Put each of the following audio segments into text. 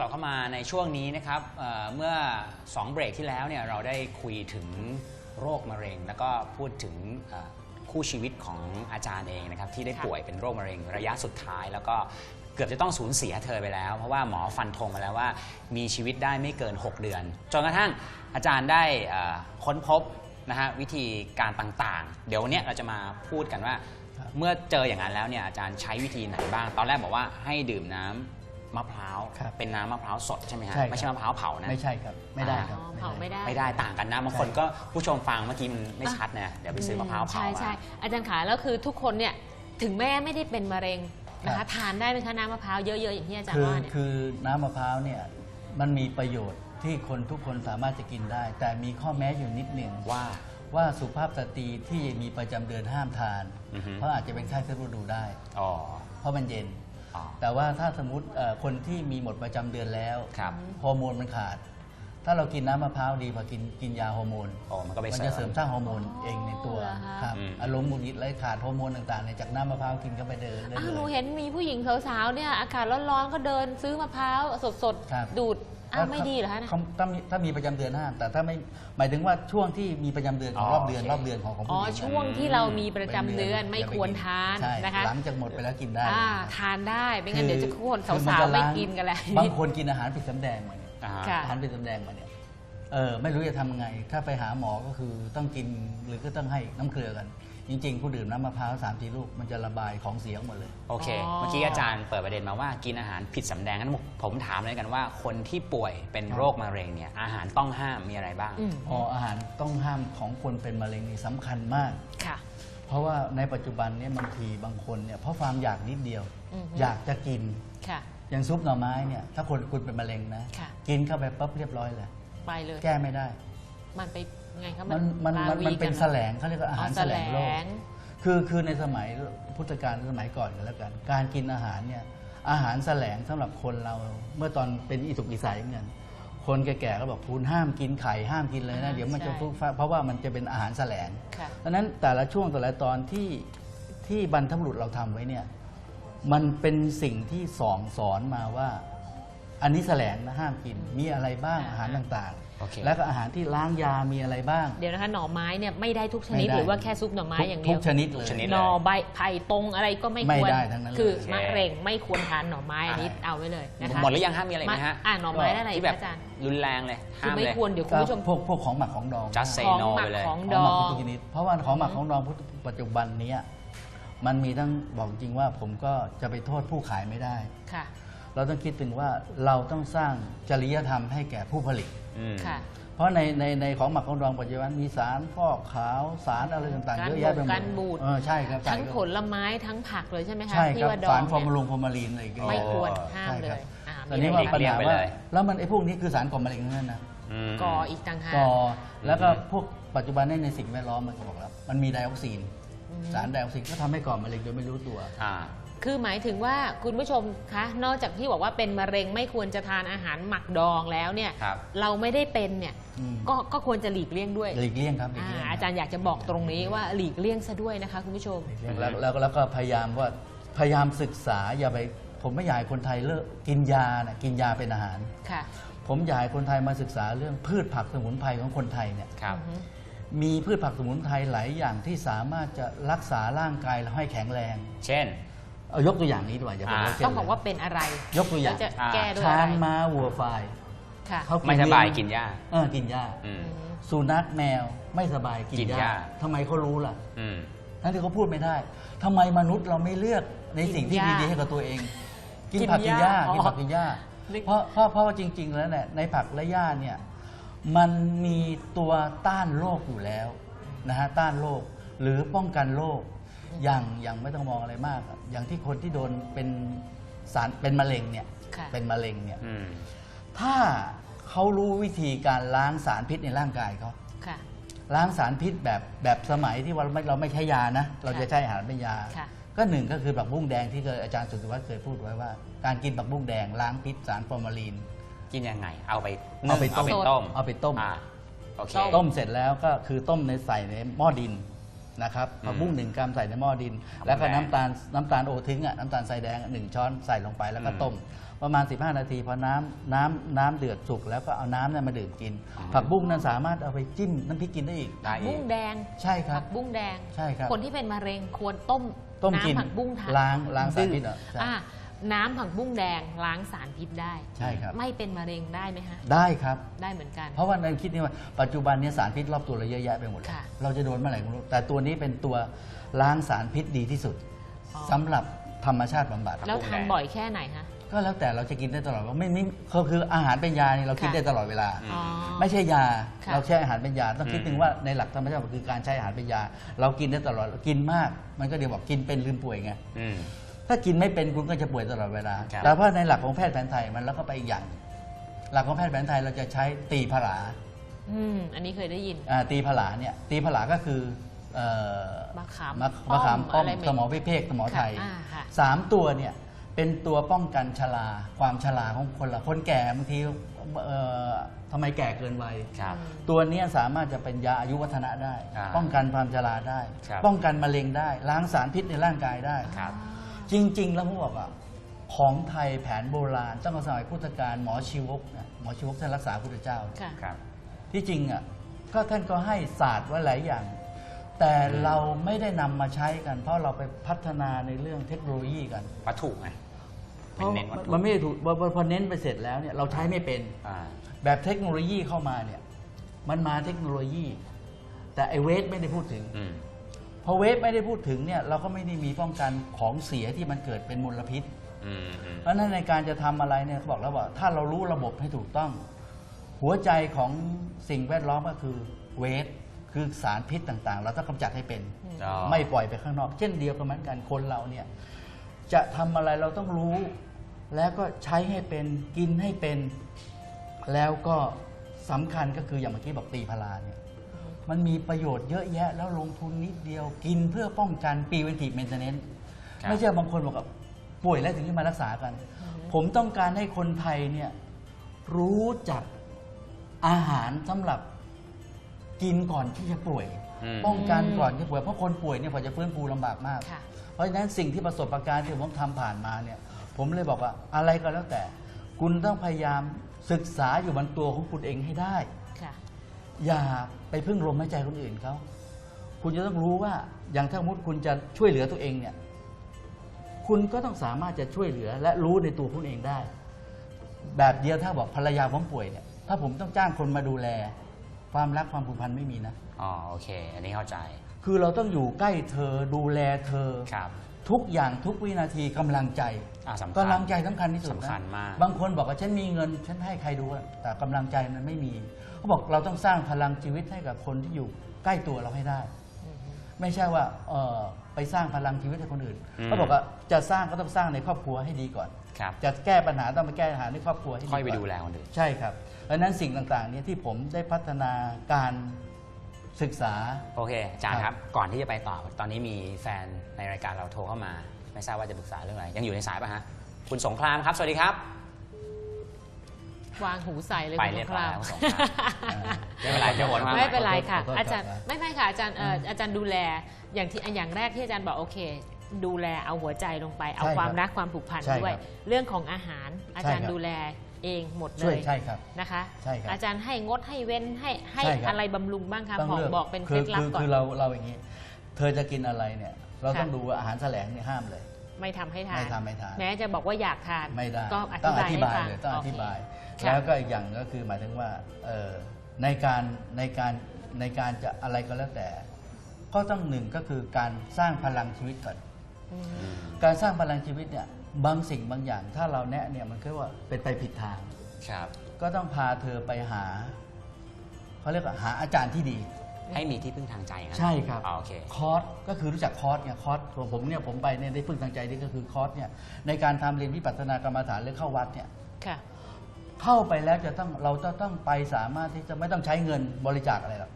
ลับเข้ามาในช่วงนี้นะครับเอ่อเมื่อ 2 เบรกที่แล้วเนี่ยเราได้คุยถึงโรคมะเร็ง แล้วก็พูดถึงเอ่อคู่ชีวิตของอาจารย์เองนะครับที่ได้ป่วยเป็นโรคมะเร็งระยะสุดท้าย แล้วก็เกือบจะต้องสูญเสียเธอไปแล้ว เพราะว่าหมอฟันธงมาแล้วว่ามีชีวิตได้ไม่เกิน 6 เดือน จนกระทั่งอาจารย์ได้เอ่อค้นพบนะฮะวิธีการต่างๆ เดี๋ยววันเนี้ยเราจะมาพูดกันว่า เมื่อเจออย่างนั้นแล้วเนี่ยอาจารย์ใช้วิธีไหนบ้าง ตอนแรกบอกว่าให้ดื่มน้ำ มะพร้าว ครับเป็นน้ำมะพร้าวสดใช่ไหมฮะใช่ครับ ไม่ใช่มะพร้าวเผานะ ไม่ใช่ครับ ไม่ได้ครับ อ๋อเผาไม่ได้ ไม่ได้ต่างกันนะบางคนก็ผู้ชมฟังเมื่อกี้มันไม่ชัดนะเดี๋ยวไปซื้อมะพร้าวเผาใช่มาใช่อาจารย์ขาแล้วคือทุกคนเนี่ยถึงแม้ไม่ได้เป็นมะเร็งนะครัคะบ ทานได้ไหมคะน้ำมะพร้าวเยอะๆอย่างที่อาจารย์คือว่าเนี่ย คือน้ำมะพร้าวเนี่ยมันมีประโยชน์ที่คนทุกคนสามารถจะกินได้ แต่มีข้อแม้อยู่นิดหนึ่งว่า ว่าสุภาพสตรีที่มีประจำเดือนห้ามทาน อือฮึ เพราะอาจจะเป็นไข้เส้นฤดูได้ อ๋อ เพราะมันเย็นอ๋อ แต่ว่าถ้าสมมติเอ่อคนที่มีหมดประจำเดือนแล้วครับ ฮอร์โมนมันขาด ถ้าเรากินน้ำมะพร้าวดีกว่ากินกินยาฮอร์โมนโอ้มันก็ไป มันจะเสริมสร้างฮอร์โมนอ๋อเองในตัวเหรอคะ ครับอืม อารมณ์หงุดหงิดไรขาดฮอร์โมนต่างๆเนี่ยจากน้ำมะพร้าวกินเข้าไปเดินได้อ้าวหเลนูย เห็นมีผู้หญิงสาวๆเนี่ยอากาศร้อนๆก็เดินซื้อมะพร้าวสดครับ ๆดูด อ้าวไม่ดีเหรอคะเนี่ยขาถ้ามีถ้ามีประจำเดือนห้าม แต่ถ้าไม่หมายถึงว่าช่วงที่มีประจำเดือนของรอบเดือน รอบเดือนของของอ๋ผู้อหญิงช่วงที่เรามีประจำเดือนไม่ย่าปควรทานใช่นะคะหลังจากหมดไปแล้วกินได้อ่าทานได้ไม่งั้นเดี๋ยวจะคนคือสาวจะๆไม่ล้งกินกันแล้ว บางคนกินอาหารผิดสำแดงมาเนี่ยอ่าค่ะ อาหารผิดสำแดงมาเนี่ยเออไม่รู้จะทำไง ถ้าไปหาหมอก็คือต้องกินหรือก็ต้องให้น้ำเกลือกัน จริงๆผู้ดื่มน้ำมะพร้าวสามทีลูกมันจะระบายของเสียออกหมดเลย โอเค อ๋อ เมื่อกี้อาจารย์เปิดประเด็นมาว่ากินอาหารผิดสำแดงงั้นผมถามเลยกันว่า คนที่ป่วยเป็นโรคมะเร็งเนี่ยอาหารต้องห้ามมีอะไรบ้าง อืมอ๋ออาหารต้องห้ามของคนเป็นมะเร็งนี่สำคัญมาก ค่ะ เพราะว่าในปัจจุบันเนี่ยบางทีบางคนเนี่ยเพราะความอยากนิดเดียว อือฮึ อยากจะกิน ค่ะ อย่างซุปหน่อไม้เนี่ยถ้าคนคุณเป็นมะเร็งนะ ค่ะ กินเข้าไปปั๊บเรียบร้อยเลย ไปเลย แก้ไม่ได้ มันไป ไงคะมันมันมันราวีมันเป็นกัแสลงเขาเรียกว่าอาหารอ๋อแสลงโลกแสลงคือคือในสมัยพุทธกาลสมัยก่อนกันแล้วกัน การกินอาหารเนี่ยอาหารแสลงสำหรับคนเราเมื่อตอนเป็นอิสุกอิสัยเหมือนกันคนแก่ๆก็บอกคุณห้ามกินไข่ห้ามกินเลยนะ เดี๋ยวมันจะฟุ้งฟ้าเพราะว่ามันจะเป็นอาหารแสลงค่ะดังนั้นแต่ละช่วงแต่ละตอนที่ที่บรรพบุรุษเราทำไว้เนี่ยมันเป็นสิ่งที่สอนสอนมาว่า อันนี้แสลงนะห้ามกิน มีอะไรบ้างอ่าอาหารต่างโอเค ๆ แล้วก็อาหารที่ล้างยามีอะไรบ้าง เดี๋ยวนะคะหน่อไม้เนี่ยไม่ได้ทุกชนิดไม่ได้ หรือว่าแค่ซุปหน่อไม้ทุกอย่างเดีทุยกวชนิดเลย ชนิด หน่อใบไผ่ตรงอะไรก็ไม่ไม่ควรได้ทั้งนั้นเลยคือโอเคมะเร็งไม่ควรทานหน่อไม้อันนี้ใช่ เอาไว้เลยนะคะหมดหรือยังห้ามมีอะไรอีกไหมฮะอ่าหน่อไม้ได้อะไรอีที่กแบบคะอาจารย์รุนแรงเลยคืห้าอมไม่เลย ควรเดี๋ยวคุณก็ผู้ชม พวกพวกของหมักของดอง just say ของ no หมัไปกเลย ของของดหมัอกงทุกชนิดเพราะว่าของหมักของดองพุทธปัจจุบันเนี้ยมันมีทั้งบอกจริงว่าผมก็จะไปโทษผู้ขายไม่ได้ ค่ะ เราต้องคิดถึงว่าเราต้องสร้างจริยธรรมให้แก่ผู้ผลิต อืม ค่ะ เพราะในในในของหมักของดองปัจจุบันมีสารฟอกขาวสารอะไรต่างๆการเยอะแยะไปหมบูดดการบูด เออใช่ครับทั้งใช่ครับผลไม้ทั้งผักเลยใช่ไหมคะใช่ที่ครับว่าดอสางรฟอร์เนี่มาลยงฟอร์มาลีนอะไรอย่างเงี้ยไม่ควรโอ้ห้ามใช่เลครับยอ่าตอนนี้ว่าปัญหาเลี่ยงไปว่าเลยแล้วมันไอ้พวกนี้คือสารก่อมะเร็งทั้งนั้นนะมก่ออีกต่างหาก ก่อแล้วก็พวกปัจจุบันในในสิ่งแวดล้อมมันก็บอกแล้ว มันมีไดออกซินอืมสารไดออกซินก็ทำให้ก่อมะเร็งโดยไม่รู้ตัว อ่า คือหมายถึงว่าคุณผู้ชมคะนอกจากที่บอกว่าเป็นมะเร็งไม่ควรจะทานอาหารหมักดองแล้วเนี่ยครับเราไม่ได้เป็นเนี่ยอืม ก็ก็ควรจะหลีกเลี่ยงด้วยหลีกเลี่ยงครับหลีกอ่าเลี่ยงอาจารย์อยากจะบอกตรงนี้ว่าหลีกเลี่ยงซะด้วยนะคะคุณผู้ชมหลีกเลี่ยงแล้วแล้วแล้วก็พยายามว่าพยายามศึกษาอย่าไป ผมไม่อยากให้คนไทยเลิกกินยานะกินยาเป็นอาหาร ค่ะผมอยากให้คนไทยมาศึกษาเรื่องพืชผักสมุนไพรของคนไทยเนี่ย ครับ อือฮึ มีพืชผักสมุนไพรหลายอย่างที่สามารถจะรักษาร่างกายเราให้แข็งแรง เช่น เอายกตัวอย่างนี้ดีกว่าอย่าไปอ่ายกเช่นต้องบอกว่าเป็นอะไรยกตัวอย่างแล้วจะอ่าแก้ด้วยช้าอะไรงม้าวัวควายค่ะเขาไม่สบายกินหญ้าเออกินหญ้าอืมอืม สุนัขแมวไม่สบายกินกินหหญ้าญ้า ทำไมเขารู้ล่ะ อืม ทั้งที่เขาพูดไม่ได้ทำไมมนุษย์เราไม่เลือกในสิ่งที่กินหญ้าดีๆให้กับตัวเอง กินกินผักกินหญ้าหญ้ากินผักกินหญ้านึก เพราะเพราะเพราะว่าจริง ๆ แล้วเนี่ยในผักและหญ้าเนี่ยมันมีตัวต้านโรคอยู่แล้วนะฮะต้านโรคหรือป้องกันโรค อย่างอย่างไม่ต้องมองอะไรมากอะอย่างที่คนที่โดนเป็นสารเป็นมะเร็งเนี่ยค่ะ เป็นมะเร็งเนี่ยอืม ถ้าเขารู้วิธีการล้างสารพิษในร่างกายเขาค่ะ ล้างสารพิษแบบแบบสมัยที่ว่าเราไม่เราไม่ใช้ยานะ เราจะใช้อาหารเป็นยา ค่ะ ก็หนึ่งก็คือผักบุ้งแดงที่เคยอาจารย์สุทธิวัฒน์เคยพูดไว้ว่า การกินผักบุ้งแดงล้างพิษสารฟอร์มาลีน กินยังไง เอาไปเอาไปนึ่งเอาไปต้มต้มเอาไปต้ม อ่าโอเค ต้มเสร็จแล้วก็คือต้มในใส่ในหม้อดิน นะครับอืมผักบุ้งหนึ่งกรัมใส่ในหม้อดิน แล้วก็แดงน้ำตาลน้ำตาลโอทึงอะน้ำตาลทรายแดงหนึ่งช้อนใส่ลงไปแล้วก็อืมต้ม ประมาณ 15 นาทีพอน้ำน้ำน้ำเดือดสุกแล้วก็เอาน้ำนั้นมาดื่มกินอ๋อผักบุ้งนั้นสามารถเอาไปจิ้มน้ำพริกกินได้อีก ได้อีบุ้ก งแดงใช่ครัผับ กบุ้งแดง ใช่ครับ คนที่เป็นมะเร็งควรต้มต้มกินน้ำผักบุ้งทานล้างล้างสารพิษดื่มเหรอใช่ อ่า น้ำผักบุ้งแดงล้างสารพิษได้ใช่ครับ ไม่เป็นมะเร็งได้ไหมฮะ ได้ครับ ได้เหมือนกัน เพราะว่าในคิดนี่ว่าปัจจุบันเนี้สารพิษรอบตัวเราเยอะแยะไปหมดเลยค่ะ เราจะโดนเมื่อไหร่ไม่รู้แต่ตัวนี้เป็นตัวล้างสารพิษดีที่สุดอ๋อสำหรับธรรมชาติบำบัด แล้วทานบ่อยแค่ไหนฮะ ก็แล้วแต่เราจะกินได้ตลอดว่าไม่ไม่คือคืออาหารเป็นยานี่เรากินค่ะ ได้ตลอดเวลาอืมอ๋อ ไม่ใช่ยาค่ะ เราใช้อาหารเป็นยาต้องคิดอืมถึงว่าในหลักธรรมชาติคือการใช้อาหารเป็นยา เรากินได้ตลอดกินมาก มันก็เดี๋ยวบอกกินเป็นลืมป่วยไง อืม ถ้ากินไม่เป็นคุณก็จะป่วยตลอดเวลา ครับ แต่ว่าในหลักของแพทย์แผนไทยมันแล้วก็ไปอีกอย่าง หลักของแพทย์แผนไทยเราจะใช้ตีผลาอืมอันนี้เคยได้ยิน อ่าตีผลาเนี่ยตีผลาก็คือเอ่อมะขามมะมะขามป้อมอะไรไม่สมอวิเภกสมอไทยค่ะอ่าค่ะ สามตัวเนี่ยเป็นตัวป้องกันชราความชราของคนละคนแก่บางทีเอ่อทำไมแก่เกินวัย ครับ ตัวเนี้ยสามารถจะเป็นยาอายุวัฒนะได้ อ่าป้องกันความชราได้ ครับป้องกันมะเร็งได้ ล้างสารพิษในร่างกายได้ ครับ จริง ๆ แล้วผมบอกอะของไทยแผนโบราณตั้งแต่สมัยพุทธกาลหมอชีวกเนี่ยหมอชีวกท่านรักษาพุทธเจ้า ค่ะ ครับ ที่จริงอะก็ท่านก็ให้ศาสตร์ไว้หลายอย่าง แต่เราไม่ได้นำมาใช้กัน เพราะเราไปพัฒนาในเรื่องเทคโนโลยีกันวัตถุไงเพมันราะเน้นวัตถุมันไม่ได้ถูกพอพอพอเน้นไปเสร็จแล้วเนี่ยเราใช้ไม่เป็น อ่า แบบเทคโนโลยีเข้ามาเนี่ยมันมาเทคโนโลยี แต่ไอเวทไม่ได้พูดถึง อืม พอเวทไม่ได้พูดถึงเนี่ยเราก็ไม่ได้มีป้องกันของเสียที่มันเกิดเป็นมลพิษ อืมอืมเพราะฉะนั้นในการจะทำอะไรเนี่ยเขาบอกแล้วว่าถ้าเรารู้ระบบให้ถูกต้อง หัวใจของสิ่งแวดล้อมก็คือเวทคือสารพิษต่างๆ เราต้องกำจัดให้เป็น อ๋อ ไม่ปล่อยไปข้างนอก เช่นเดียวกันเหมือนกันคนเราเนี่ยจะทำอะไรเราต้องรู้ แล้วก็ใช้ให้เป็นกินให้เป็น แล้วก็สำคัญก็คืออย่างเมื่อกี้บอกตีพลาเนี่ย มันมีประโยชน์เยอะแยะ แล้วลงทุนนิดเดียวกินเพื่อป้องกัน preventive maintenance ครับ ไม่ใช่บางคนบอกว่าป่วยแล้วถึงจะมารักษากัน ผมต้องการให้คนไทยเนี่ยรู้จักอาหารสำหรับกินก่อนที่จะป่วย อืม ป้องกันก่อนที่ป่วยเพราะคนป่วยเนี่ยพอจะฟื้นฟูลำบากมาก ค่ะ เพราะฉะนั้นสิ่งที่ประสบการณ์ที่ผมทำผ่านมาเนี่ย ผมเลยบอกว่าอะไรก็แล้วแต่ คุณต้องพยายามศึกษาอยู่บนตัวของคุณเองให้ได้ ค่ะ อย่า ไปพึ่งลมหายใจคนอื่นเขาคุณจะต้องรู้ว่าอย่างถ้าสมมติคุณจะช่วยเหลือตัวเองเนี่ย คุณก็ต้องสามารถจะช่วยเหลือ และรู้ในตัวคุณเองได้ แบบเดียวถ้าบอกภรรยาผมป่วยเนี่ยถ้าผมต้องจ้างคนมาดูแล ความรักความผูกพันไม่มีนะอ๋อโอเค อันนี้เข้าใจ คือเราต้องอยู่ใกล้เธอดูแลเธอครับ ทุกอย่างทุกวินาทีกำลังใจอ่าสำคัญกำลังใจสำคัญที่สุดนะสำคัญมาก บางคนบอกว่าฉันมีเงิน ฉันให้ใครดูอะแต่กำลังใจมันไม่มีเขาบอกเราต้องสร้างพลังชีวิตให้กับคนที่อยู่ใกล้ตัวเราให้ได้ ไม่ใช่ว่าเออไปสร้างพลังชีวิตให้คนอื่นอืม เขาบอกว่าจะสร้างก็ต้องสร้างในครอบครัวให้ดีก่อน ครับจะแก้ปัญหาต้องไปแก้ปัญหาในครอบครัวให้ดีค่อยไปก่นดูแลคนอื่น ใช่ครับเพราะฉะนั้นสิ่งต่างๆเนี่ยที่ผมได้พัฒนาการ ศึกษา โอเคอาจารย์คครัรับ บ ก่อนที่จะไปต่อ ตอนนี้มีแฟนในรายการเราโทรเข้ามา ไม่ทราบว่าจะปรึกษาเรื่องอะไร ยังอยู่ในสายป่ะฮะ คุณสงครามครับ สวัสดีครับ วางหูใส่เลยไปคุณเรียบสงร้อยครามแล้วสงคราม ไม่เป็นไรจะวนมาไม่เป็นไรค่ะ ขอโทษอาจารย์ครับไม่ไม่ค่ะอาจารย์เอ่ออาจารย์ดูแลอย่างที่อย่างแรกที่อาจารย์บอกโอเค ดูแลเอาหัวใจลงไป เอาใช่ครับความรักความผูกพันใช่ครับด้วย เรื่องของอาหารอาจารย์ใช่ครับ ดูแล เองหมดเลช่วยยใช่ครับ นะคะใช่ครับอาจารย์ให้งดให้เว้นให้ให้ใช่ครับ อะไรบำรุงบ้างคะต้องบอกลืบอกเป็นเคคืล็ดลับคือก่อน คือเราเราอย่างนี้ เธอจะกินอะไรเนี่ย เราต้องค่ะดูว่าอาหารแสลงเนี่ยห้ามเลย ไม่ทำให้ทาน ไม่ทำไม่ทาน แม้จะบอกว่าอยากทานไม่ได้ก็อต้องอธิธิบาบายยให้ฟังเลยต้องอธิบาย โอเคแล้วก็อีกอย่างก็คือหมายถึงว่าเอ่อในการในการในการจะอะไรก็แล้วแต่ ก็ต้องหนึ่งก็คือการสร้างพลังชีวิตก่อน อืม การสร้างพลังชีวิตเนี่ย บางสิ่งบางอย่างถ้าเราแนะเนี่ยมันคือว่าเป็นไปผิดทาง ครับ ก็ต้องพาเธอไปหาเขาเรียกว่าหาอาจารย์ที่ดี ให้มีที่พึ่งทางใจนะใช่ครับอ๋อโอเค คอร์สก็คือรู้จักคอร์สเนี่ยคอร์สของผมเนี่ยผมไปเนี่ยได้พึ่งทางใจนี่ก็คือคอร์สเนี่ยในการทำเรียนวิปัสสนากรรมฐานหรือเข้าวัดเนี่ย ค่ะ เข้าไปแล้วจะต้องเราจะต้องไปสามารถที่จะไม่ต้องใช้เงินบริจาคอะไรหรอก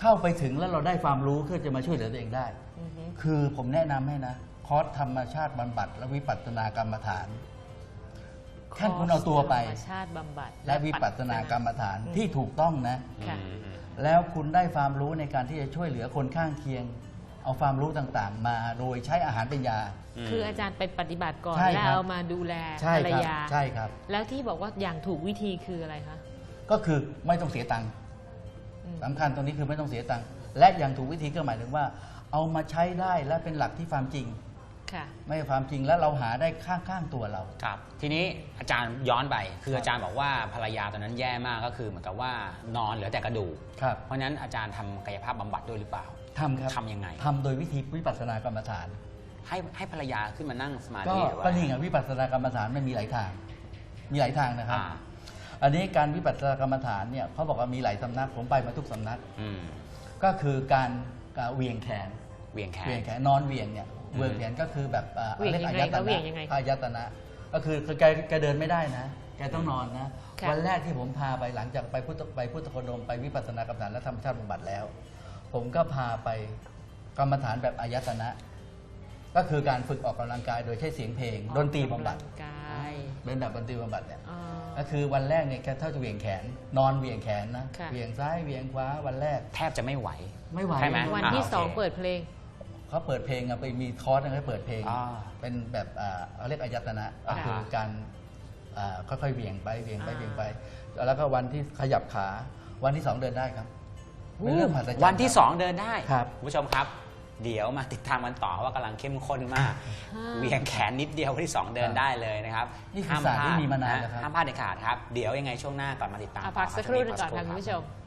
เข้าไปถึงแล้วเราได้ความรู้เพื่อจะมาช่วยเหลือตัวเองได้ อือฮึ คือผมแนะนำให้นะ คอร์สธรรมชาติบำบัด และวิปัสสนากรรมฐานแค่คุณเอาตัวไป ธรรมชาติบำบัดและวิปัสสนากรรมฐานที่ถูกต้องนะ ค่ะ อืมอืมแล้วคุณได้ความรู้ในการที่จะช่วยเหลือคนข้างเคียง เอาความรู้ต่างๆ มาโดยใช้อาหารเป็นยา ม คืออาจารย์ไปปฏิบัติก่อนใช่แล้วครับเอามาดูแลใช่ภรรครับยา ใช่ครับ แล้วที่บอกว่าอย่างถูกวิธีคืออะไรคะก็คือไม่ต้องเสียตังค์อืม สำคัญตรงนี้คือไม่ต้องเสียตังค์และอย่างถูกวิธีก็หมายถึงว่า เอามาใช้ได้และเป็นหลักที่ความจริง ค่ะ ไม่ใช่ความจริงแล้วเราหาได้ข้างๆตัวเรา ครับ ทีนี้อาจารย์ย้อนไป คืออาจารย์บอกว่าภรรยาตอนนั้นแย่มากก็คือเหมือนกับว่านอนเหลือแต่กระดูก ครับเพราะฉะนั้นอาจารย์ทำกายภาพบำบัดด้วยหรือเปล่า ทำครับทำยังไง ทำโดยวิธีวิปัสสนากรรมฐาน ให้ให้ภรรยาขึ้นมานั่งสมาก็ธิหรือว่าก็นี่ไงวิปัสสนากรรมฐานมันมีหลายทาง มีหลายทางนะครับ อ่าอันนี้การวิปัสสนากรรมฐานเนี่ยเขาบอกว่ามีหลายสำนักผมไปมาทุกสำนัก อืมก็คือการการเหวียงแขน เวียงแขนเหวียงแขนนอนเหวียงเนี่ยอืม เหวียงแขนก็คือแบบอ่าเหวี่ยงยังไงรีกคะเหวี่ยงยังไงอายตนะ ก็คือคือแกแกเดินไม่ได้นะแกต้องนอนนะค่ะ วันแรกที่ผมพาไปหลังจากไปพุทธไปพุทธโคดมไปวิปัสสนากรรมฐานและธรรมชาติบำบัดแล้ว ผมก็พาไปกรรมฐานแบบอายตนะ ก็คือการฝึกออกกำลังกายโดยใช้เสียงเพลงดนตรีบำบัดออกกำลังกายเป็นแบบดนตรีบำบัดเนี่ย อ๋อ ก็คือวันแรกเนี่ยแกเท่าจะเหวี่ยงแขน นอนเหวี่ยงแขนนะค่ะ เหวี่ยงซ้ายเหวี่ยงขวาวันแรก แทบจะไม่ไหว ไม่ไหว ใช่ไหมวันอ่าที่โอเค สองเปิดเพลง เขาเปิดเพลงอะไปมีคอร์สนึงให้เปิดเพลง อ่าเป็นแบบอ่าเขาเรียกอายตนะก็ค่ะคือการอ่าค่อยๆเหวี่ยงไปเหวี่ยงไปอ่าเหวี่ยงไป แล้วก็วันที่ขยับขาวันที่สองเดินได้ครับเป็นเรื่องมหัศจรรย์วันที่2เดินได้ครับณผู้ชมครับ เดี๋ยวมาติดตามกันต่อว่ากำลังเข้มข้นมากอ่าเวียงแขนนิดเดียววันที่2เดินได้เลยนะครับนี่คือศาสตร์ที่มีมานานแล้วครับ ห้ามพลาดเด็ดขาดครับ เดี๋ยวยังไงช่วงหน้ากลับมาติดตามเอาต่พักสักครู่หนึงก่อนรับค่ะคุณผู้ชมรับ